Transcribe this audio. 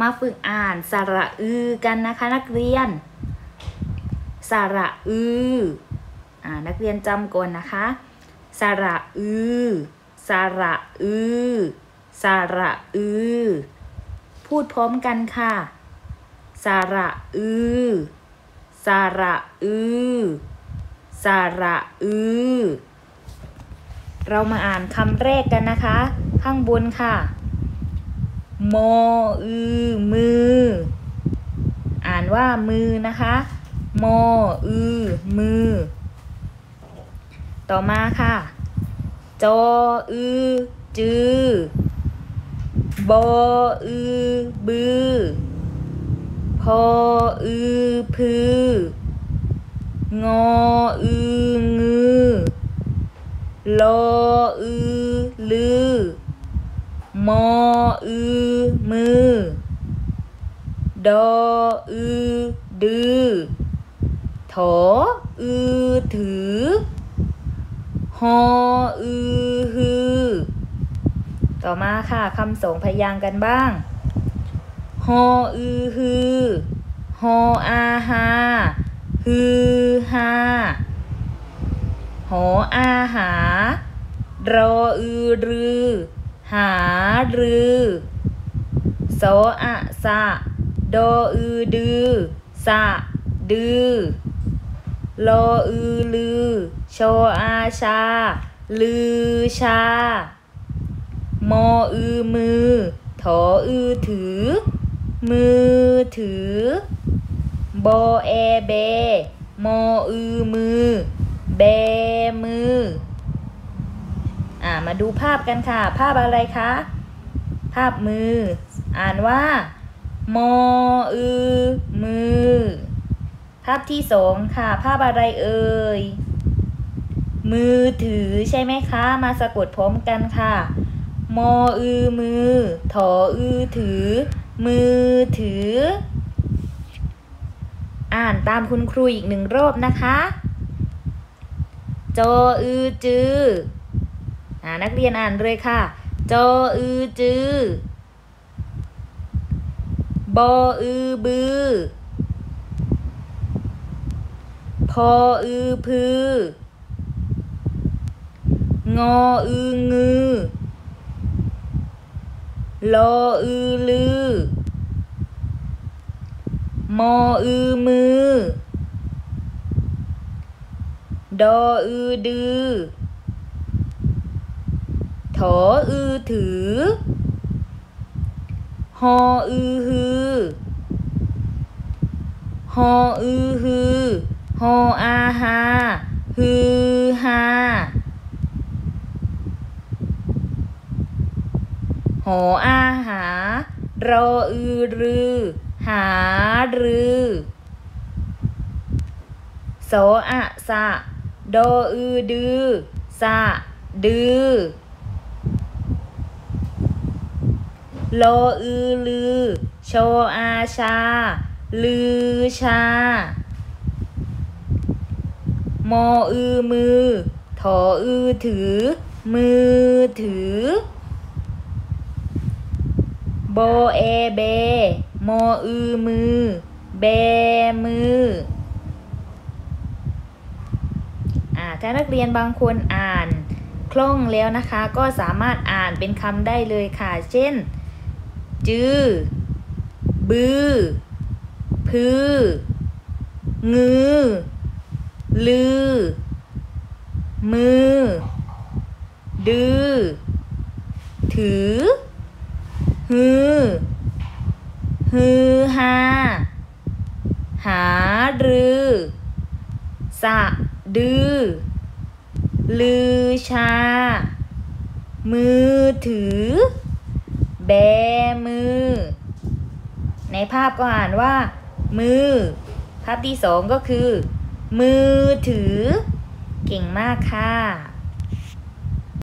มาฝึกอ่านสระอือกันนะคะนักเรียน สระอืออ่านักเรียนจำก่อนนะคะ สระอือ สระอือ สระอือ พูดพร้อมกันค่ะ สระอือ สระอือ สระอือ เรามาอ่านคำแรกกันนะคะ ข้างบนค่ะ มอือมือ อ่านว่ามือนะคะมอือมือ ต่อมาค่ะจออือจือบออือบือพออือพืองออืองือลออือลือ มออือ มือ ดออือ ดือถออือ ถือ หออือ ฮือ ต่อมาค่ะคำสองพยางกันบ้างฮออือ ฮือฮออาฮาฮือฮาหออาหารออือ รือ หารือโสอะสะโดอือดือสะดือโลอือลือ โชอาชา ลือชา โมอือมือถออือถือ มือถือ โบอแอเบ โมอือมือ เบ มาดูภาพกันค่ะ ภาพอะไรคะ ภาพมือ อ่านว่า มออือ มือ ภาพที่สองค่ะ ภาพอะไรเอ่ย มือถือใช่ไหมคะ มาสะกดพร้อมกันค่ะ มออือ มือ ถออือ ถือ มือถือ อ่านตามคุณครูอีกหนึ่งรอบนะคะจออือจืออ่า นักเรียนอ่านเลยค่ะ จออือจือบออือบือพออือพืองออืองือลออือลือมออือมือ ดออือดือ ถออือถือ หออือฮือ หออือฮือ หออาฮาฮือฮาหออาหารออือรือ หารือโสอะสะ โดอือดือสะดือ โลอือลือ โชอาชา ลือชามออือมือ ถออือถือ มือถือ โบเอเบมออือมือ เบมืออาถ้านักเรียนบางคนอ่านคล่องแล้วนะคะ ก็สามารถอ่านเป็นคำได้เลยค่ะ เช่น จื้อ บือ พืองือ ลือ มือ ดื้อ ถือ ฮือ ฮือฮาหารือสะดือ ลือชา มือถือ แบมือ ในภาพก็อ่านว่า มือ ภาพที่สองก็คือ มือถือ เก่งมากค่ะ